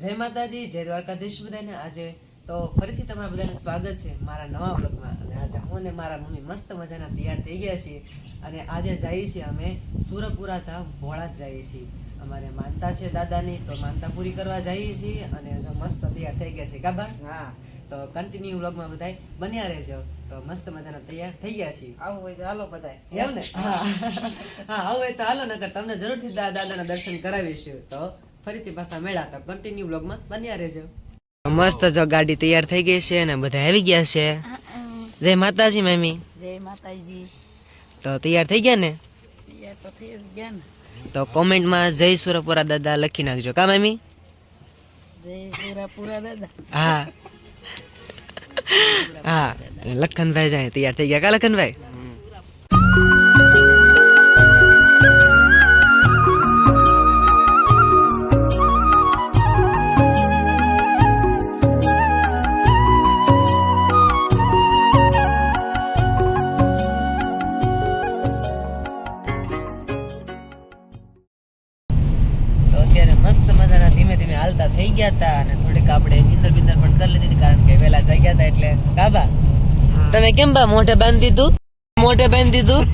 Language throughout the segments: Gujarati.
જય માતાજી જય દ્વારકાધીશ બધાને. આજે તો ફરીથી તમારા બધાનું સ્વાગત છે મારા નવા વ્લોગમાં. અને આજે હું ને મારા મમ્મી મસ્ત મજાના તૈયાર થઈ ગયા છીએ. અને આજે જઈએ છીએ અમે સુરપુરા ધામ ભોળા જ જઈએ છીએ. અમારે માનતા છે દાદાની તો માનતા પૂરી કરવા જઈએ છીએ. અને જો મસ્ત તૈયાર થઈ ગયા છે ગાબા હા. તો કન્ટિન્યુ વ્લોગમાં બધાય બન્યા રહેજો. તો મસ્ત મજાના તૈયાર થઈ ગયા છીએ. આવું હોય તો હાલો બધાય. એમ ને? હા. હા હોય તો હાલો નકર તમને જરૂરથી દાદાના દર્શન કરાવીશું. તો ફરીથી પાછા મળ્યા તો કન્ટિન્યુ બ્લોગમાં બન્યા રહેજો. મસ્ત જો ગાડી તૈયાર થઈ ગઈ છે અને બધા આવી ગયા છે. જય માતાજી મમ્મી. જય માતાજી. તો તૈયાર થઈ ગયા ને? તૈયાર તો થઈ જ ગયા ને. તો કોમેન્ટમાં જય સુરપુરા દાદા લખી નાખજો. કા મમ્મી? જય પૂરા પૂરા દાદા. હા. હા. લખનભાઈ જાય તૈયાર થઈ ગયા. કા લખનભાઈ? તમે કેમ બા મોઢે બાંધી દીધું? મોઢે બાંધી દીધું?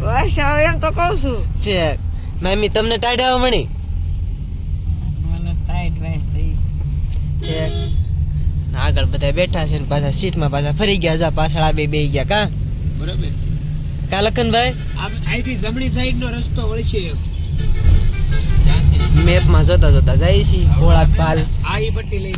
બસ હવે એમ તો કહું છું. છે મમ્મી તમને ટાઢ આવવા મળી? મને વાઈસ થઈ. છે આગળ બધા બેઠા છે ને પાછા સીટમાં પાછા ફરી ગયા જા પાછળ આ બે બે ગયા કા? બરાબર છે. કા લખનભાઈ? અહીંથી જમણી સાઈડ નો રસ્તો વળશે મેપમાં જોતા જોતા જાય છે. ભોળા પાલ આ પટ્ટી લઈ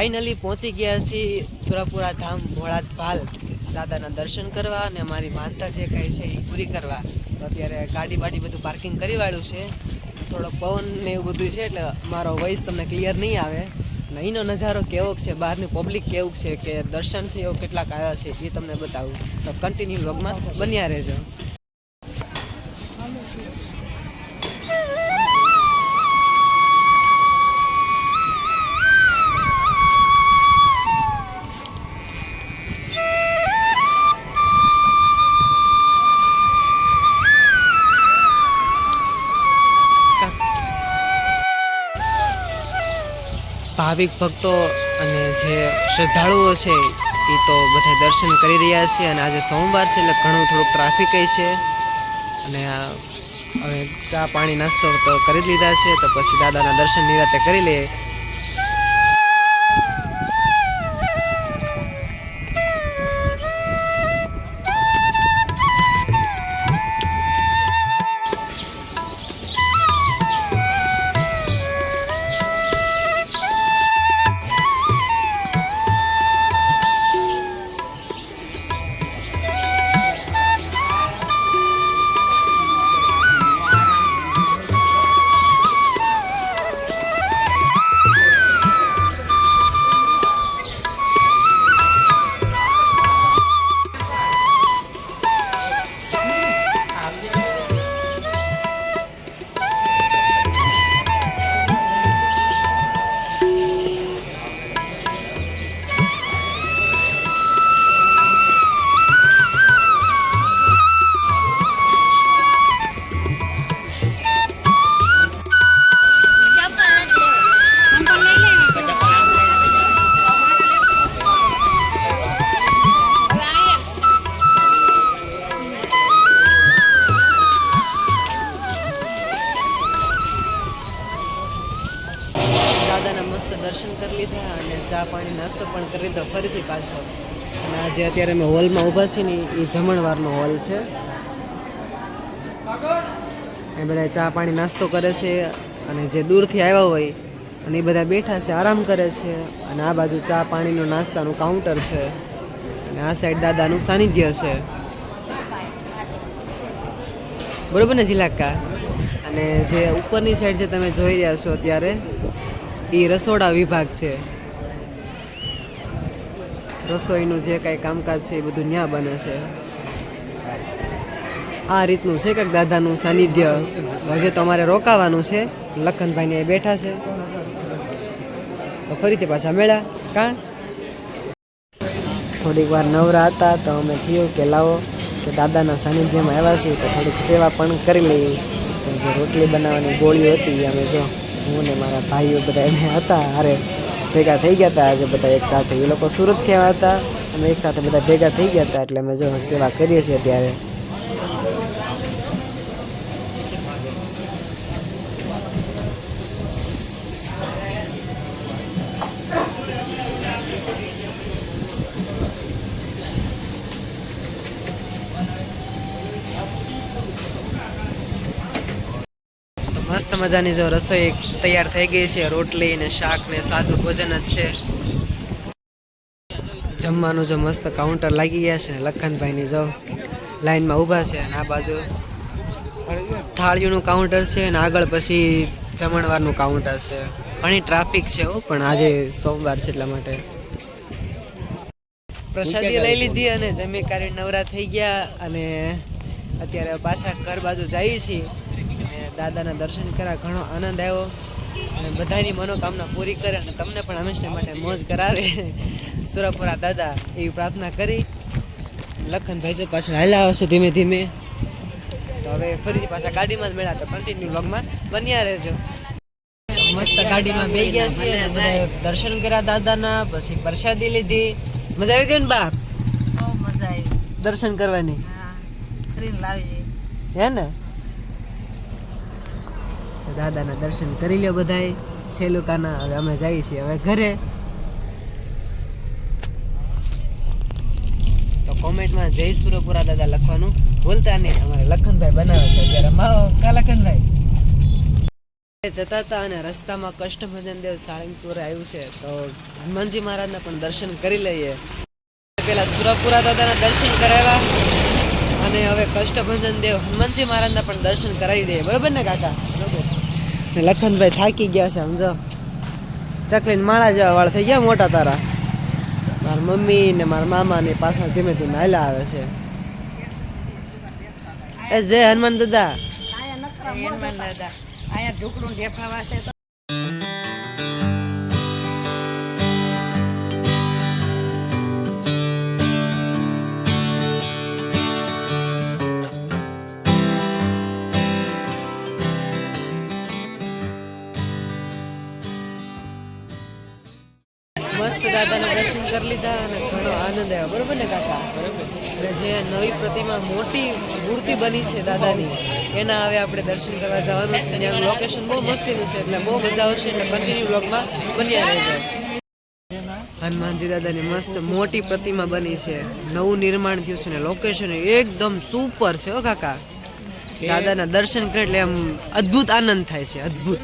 ફાઇનલી પહોંચી ગયા છીએ સુરાપુરા ધામ ભોળાત ભાલ દાદાના દર્શન કરવા અને અમારી માનતા જે કહે છે એ પૂરી કરવા. તો અત્યારે ગાડી બાડી બધું પાર્કિંગ કરી વાળ્યું છે. થોડોક પવન ને એવું બધું છે એટલે મારો વોઇસ તમને ક્લિયર નહીં આવે. અને અહીંનો નજારો કેવો છે, બહારની પબ્લિક કેવું છે કે દર્શનથી એવો કેટલાક આવ્યા છે, એ તમને બતાવું. તો કન્ટિન્યુ વ્લોગમાં બન્યા રહેજો. ભાવિક ભક્તો અને જે શ્રદ્ધાળુઓ છે, એ તો બધા દર્શન કરી રહ્યા છે અને આજે સોમવાર છે એટલે ઘણું થોડુંક ટ્રાફિક છે. અને હવે ચા પાણી નાસ્તો તો કરી લીધા છે, તો પછી દાદાના દર્શન નિરાતે કરી લઈએ પાણી કરી દો ફરીથી પાછો. અને આજે અત્યારે અમે હોલમાં ઊભા છીએ ને એ જમણવારનો હોલ છે. એ બધા ચા પાણી નાસ્તો કરે છે અને જે દૂરથી આવ્યા હોય અને એ બધા બેઠા છે, આરામ કરે છે અને આ બાજુ ચા પાણીનો નાસ્તાનું કાઉન્ટર છે. અને આ સાઈડ દાદાનું સાનિધ્ય છે. બરોબર ને જિલ્લાકા અને જે ઉપરની સાઈડ છે તમે જોઈ રહ્યા છો અત્યારે, એ રસોડા વિભાગ છે. રસોઈનું જે કાંઈ કામકાજ છે એ બધું ત્યાં બને છે. આ રીતનું છે કંઈક દાદાનું સાનિધ્ય. હજે તમારે રોકાવાનું છે, લખનભાઈને અહીં બેઠા છે. તો ફરીથી પાછા મેળા કા? થોડીક વાર નવરા હતા તો અમે થયું કે લાવો, કે દાદાના સાનિધ્યમાં આવ્યા છીએ તો થોડીક સેવા પણ કરી લઈએ. તો જે રોટલી બનાવવાની ગોળીઓ હતી એ અમે જો હું ને મારા ભાઈઓ બધા એમ હતા અરે ભેગા થઈ ગયા હતા આજે બધા એક સાથે, એ લોકો સુરતથી આવ્યા હતા. અમે એક સાથે બધા ભેગા થઈ ગયા હતા એટલે અમે જો સેવા કરીએ છીએ ત્યારે મસ્ત મજાની જો રસોઈ તૈયાર થઈ ગઈ છે. રોટલી ને શાક ને સાદું ભોજન જ છે. જમવાનું જો મસ્ત કાઉન્ટર લાગી ગયા છે લખનભાઈની જો લાઈનમાં ઊભા છે અને આ બાજુ થાળીઓનું કાઉન્ટર છે અને આગળ પછી જમણવારનું કાઉન્ટર છે. ઘણી ટ્રાફિક છે હો, પણ આજે સોમવાર છે એટલા માટે. પ્રસાદી લઈ લીધી અને જમી કરી નવરા થઈ ગયા અને અત્યારે પાછા ઘર બાજુ જઈએ છીએ. દાદાના દર્શન કર્યા ઘણો આનંદ આવ્યો અને બધાની મનોકામના પૂરી કરે અને તમને પણ હંમેશા માટે મોજ કરાવે. સુરપુરા દાદા એવી પ્રાર્થના કરી. લખનભાઈ જો પાછળ હાલ્યા આવશે ધીમે ધીમે. તો હવે ફરીથી પાછા ગાડીમાં જ મળ્યા તો કન્ટિન્યુ વ્લોગમાં બન્યા રહેજો. મસ્ત ગાડીમાં બે ગયા છીએ અને દર્શન કર્યા દાદાના પછી પ્રસાદી લીધી. મજા આવી ગઈ ને બા? બહુ મજા આવી. દર્શન કરવાની? હા હે ને? દાદાના દર્શન કરી લ્યો બધાય છેલુકાના હવે અમે જઈએ છીએ હવે ઘરે. તો કોમેન્ટમાં જય સુરપુરા દાદા લખવાનું ભૂલતા નહીં. અમારે લખનભાઈ બનાવે છે અત્યારે માવો કા લખનભાઈ. જતા હતા અને રસ્તામાં કષ્ટભજન દેવ સાળંગપુર આવ્યું છે. તો હનુમાનજી મહારાજના પણ દર્શન કરી લઈએ. પેલા સુરપુરા દાદાના દર્શન કરાવ્યા અને હવે કષ્ટભંજન દેવ હનુમાનજી મહારાજના પણ દર્શન કરાવી દઈએ. બરોબર ને કાકા? ને લખનભાઈ થાકી ગયા છે, સમજો. ચકલીને માળા જેવા વાળ થઈ ગયા મોટા તારા. મારા મમ્મી ને મારા મામા ને પાછળ ધીમે ધીમે હાલ્યા આવે છે. એ જય હનુમાન દાદા. હનુમાન દાદા અહીંયા ઢોકળું ઢેફાવા છે મસ્ત દાદાના દર્શન કરી લીધા અને ઘણો આનંદ આવ્યો. બરોબર ને કાકા? અને જે નવી પ્રતિમા મોટી મૂર્તિ બની છે દાદાની એના હવે આપણે દર્શન કરવા જવાનું છે. ત્યાંનું લોકેશન બહુ મસ્તીનું છે એટલે બહુ મજા આવશે એટલે કન્ટિન્યુ બ્લોગમાં બન્યા રહેજો. હનુમાનજી દાદાની મસ્ત મોટી પ્રતિમા બની છે. નવું નિર્માણ થયું છે ને લોકેશન એકદમ સુપર છે હો કાકા. દાદાના દર્શન કરે એટલે આમ અદ્ભુત આનંદ થાય છે અદ્ભુત.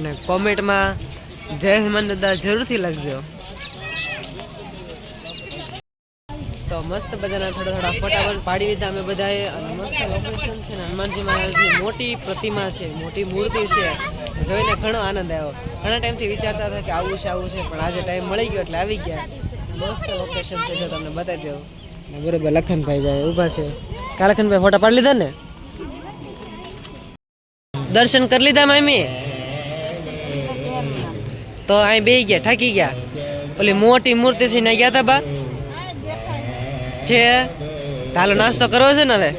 અને કોમેન્ટમાં જય હેમંત દાદા જરૂરથી લખજો. તો મસ્ત બધાના થોડા થોડા ફોટા પણ પાડી લીધા અમે બધાએ. અને મસ્ત લોકેશન છે ને, હનુમાનજી મહારાજની મોટી પ્રતિમા છે, મોટી મૂર્તિ છે. જોઈને ઘણો આનંદ આવ્યો. ઘણા ટાઈમથી વિચારતા હતા કે આવું છે આવું છે, પણ આજે ટાઈમ મળી ગયો એટલે આવી ગયા. મસ્ત લોકેશન છે, જો તમને બતાવી દઉં. બરોબર લખનભાઈ જાય, ઊભા છે. કા લખનભાઈ ફોટા પાડી લીધા ને? દર્શન કરી લીધા મામી? તો અહીં બે ગયા, થાકી ગયા. ઓલી મોટી મૂર્તિ છે ને ગયા તા બા? છે? હાલો નાસ્તો કરવો છે ને હવે?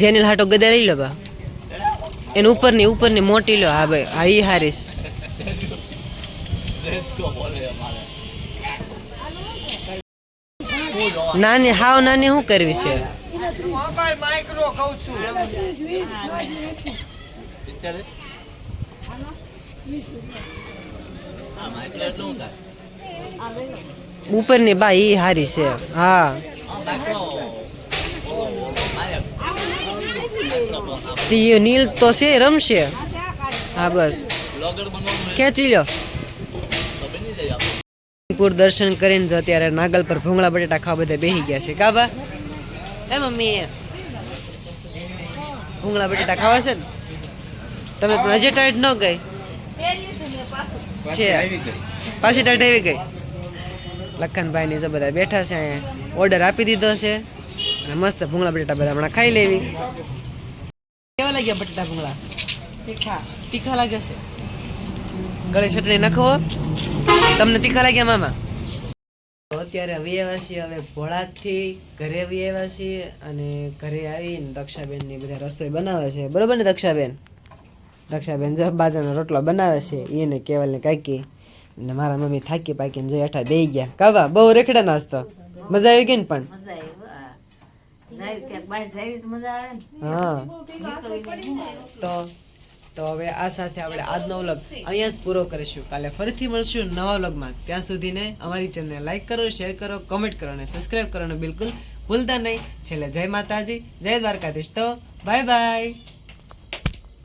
જેની હાટો ગદા લઈ લો બા. એની ઉપરની ઉપરની મોટી લો, હા ભાઈ, હા, ઈ હારીશ. નાની, હાવ નાની શું કરવી છું. ઉપરની બા ઈ હારી છે. હા. નીલ તો છે રમશે. હા બસ. ખેંચી લો પૂર દર્શન કરીને જો અત્યારે નાગલ પર ભૂંગળા બટેટા ખાવા બધા બેહી ગયા છે. કાબા એ મમ્મી. ભૂંગળા બટેટા ખાવા છે ને? તમે હજી ટાઈટ ન ગઈ? છે. પાછી ટાઈટ આવી ગઈ? લખનભાઈ ની જો બધા બેઠા છે અહીંયા ઓર્ડર આપી દીધો છે. અને મસ્ત ભૂંગળા બટેટા બધા હમણાં ખાઈ લેવી. કેવા લાગ્યા બટેટા ભૂંગળા? તીખા. તીખા લાગે છે? ગળે ચટણી નખવો તમને તીખા લાગ્યા મામા? તો અત્યારે આવી આવ્યા છીએ હવે ભોળાથી. ઘરે આવી આવ્યા છીએ અને ઘરે આવીને દક્ષાબેનની બધા રસોઈ બનાવે છે. બરોબર ને દક્ષાબેન? દક્ષાબેન જો બાજરાનો રોટલો બનાવે છે એને કેવલ ને કાકી ને મારા મમ્મી થાકી પાકીને જોઈ અઠા બે ગયા. કાવા બહુ રેખડા નાસ્તો. મજા આવી ગઈ ને પણ? મજા આવી વાહ. જાય ક્યાંક બહાર જાય તો મજા આવે ને? હા. તો તો હવે આ સાથે આપણે આજનો વ્લોગ અહીંયા જ પૂરો કરીશું. કાલે ફરીથી મળશું નવા વ્લોગમાં. ત્યાં સુધીને અમારી ચેનલને લાઈક કરો શેર કરો કમેન્ટ કરો અને સબસ્ક્રાઇબ કરવાનું બિલકુલ ભૂલતા નહીં. છેલ્લે જય માતાજી જય દ્વારકાધીશ. તો બાય બાય.